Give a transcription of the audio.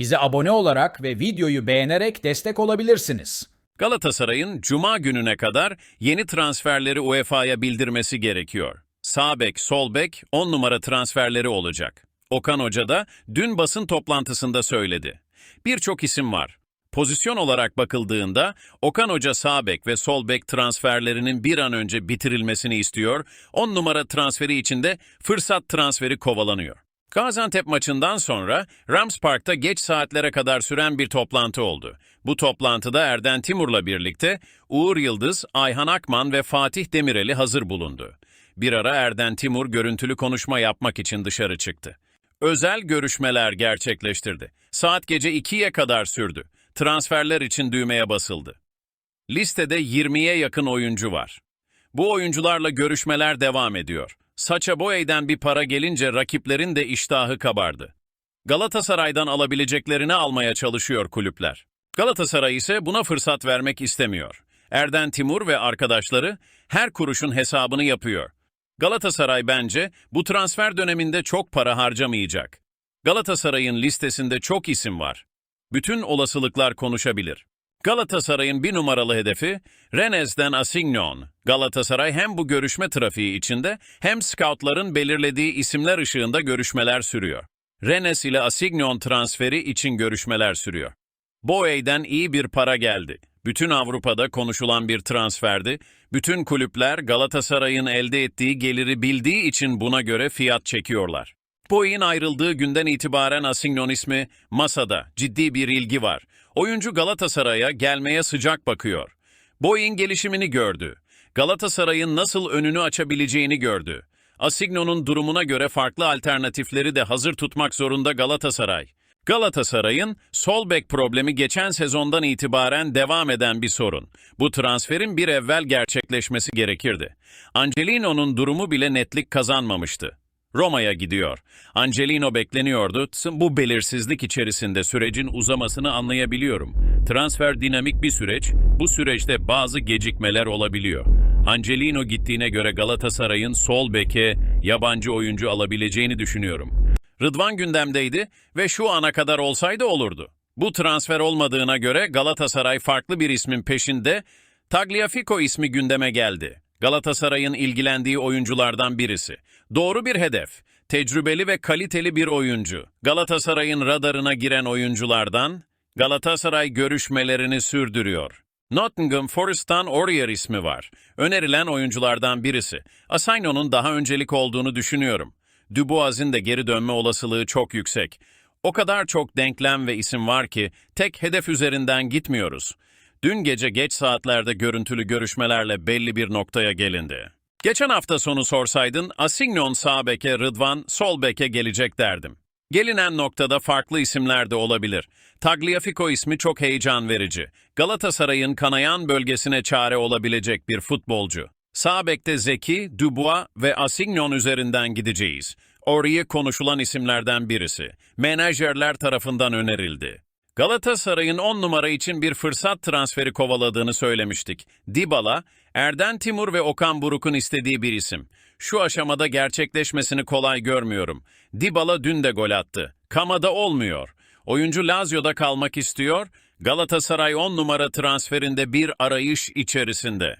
Bize abone olarak ve videoyu beğenerek destek olabilirsiniz. Galatasaray'ın Cuma gününe kadar yeni transferleri UEFA'ya bildirmesi gerekiyor. Sağ bek, sol bek 10 numara transferleri olacak. Okan Hoca da dün basın toplantısında söyledi. Birçok isim var. Pozisyon olarak bakıldığında Okan Hoca sağ bek ve sol bek transferlerinin bir an önce bitirilmesini istiyor. 10 numara transferi içinde fırsat transferi kovalanıyor. Gaziantep maçından sonra Rams Park'ta geç saatlere kadar süren bir toplantı oldu. Bu toplantıda Erden Timur'la birlikte Uğur Yıldız, Ayhan Akman ve Fatih Demireli hazır bulundu. Bir ara Erden Timur görüntülü konuşma yapmak için dışarı çıktı. Özel görüşmeler gerçekleştirdi. Saat gece 2'ye kadar sürdü. Transferler için düğmeye basıldı. Listede 20'ye yakın oyuncu var. Bu oyuncularla görüşmeler devam ediyor. Saça Boey'den bir para gelince rakiplerin de iştahı kabardı. Galatasaray'dan alabileceklerini almaya çalışıyor kulüpler. Galatasaray ise buna fırsat vermek istemiyor. Erden Timur ve arkadaşları her kuruşun hesabını yapıyor. Galatasaray bence bu transfer döneminde çok para harcamayacak. Galatasaray'ın listesinde çok isim var. Bütün olasılıklar konuşabilir. Galatasaray'ın bir numaralı hedefi Rennes'den Asignon. Galatasaray hem bu görüşme trafiği içinde hem scoutların belirlediği isimler ışığında görüşmeler sürüyor. Rennes ile Asignon transferi için görüşmeler sürüyor. Boey'den iyi bir para geldi. Bütün Avrupa'da konuşulan bir transferdi. Bütün kulüpler Galatasaray'ın elde ettiği geliri bildiği için buna göre fiyat çekiyorlar. Boey'in ayrıldığı günden itibaren Asignon ismi masada. Ciddi bir ilgi var. Oyuncu Galatasaray'a gelmeye sıcak bakıyor. Boey'in gelişimini gördü. Galatasaray'ın nasıl önünü açabileceğini gördü. Asignon'un durumuna göre farklı alternatifleri de hazır tutmak zorunda Galatasaray. Galatasaray'ın sol bek problemi geçen sezondan itibaren devam eden bir sorun. Bu transferin bir evvel gerçekleşmesi gerekirdi. Angelino'nun durumu bile netlik kazanmamıştı. Roma'ya gidiyor. Angelino bekleniyordu. Bu belirsizlik içerisinde sürecin uzamasını anlayabiliyorum. Transfer dinamik bir süreç. Bu süreçte bazı gecikmeler olabiliyor. Angelino gittiğine göre Galatasaray'ın sol beke yabancı oyuncu alabileceğini düşünüyorum. Rıdvan gündemdeydi ve şu ana kadar olsaydı olurdu. Bu transfer olmadığına göre Galatasaray farklı bir ismin peşinde, Tagliafico ismi gündeme geldi. Galatasaray'ın ilgilendiği oyunculardan birisi. Doğru bir hedef. Tecrübeli ve kaliteli bir oyuncu. Galatasaray'ın radarına giren oyunculardan Galatasaray görüşmelerini sürdürüyor. Nottingham Forest'tan Aurier ismi var. Önerilen oyunculardan birisi. Asayno'nun daha öncelik olduğunu düşünüyorum. Dubois'in de geri dönme olasılığı çok yüksek. O kadar çok denklem ve isim var ki tek hedef üzerinden gitmiyoruz. Dün gece geç saatlerde görüntülü görüşmelerle belli bir noktaya gelindi. Geçen hafta sonu sorsaydın Asignon sağ beke, Rıdvan sol beke gelecek derdim. Gelinen noktada farklı isimler de olabilir. Tagliafico ismi çok heyecan verici. Galatasaray'ın kanayan bölgesine çare olabilecek bir futbolcu. Sağ bekte Zeki, Dubois ve Asignon üzerinden gideceğiz. Oraya konuşulan isimlerden birisi. Menajerler tarafından önerildi. Galatasaray'ın 10 numara için bir fırsat transferi kovaladığını söylemiştik. Dybala, Erden Timur ve Okan Buruk'un istediği bir isim. Şu aşamada gerçekleşmesini kolay görmüyorum. Dybala dün de gol attı. Kamada olmuyor. Oyuncu Lazio'da kalmak istiyor. Galatasaray 10 numara transferinde bir arayış içerisinde.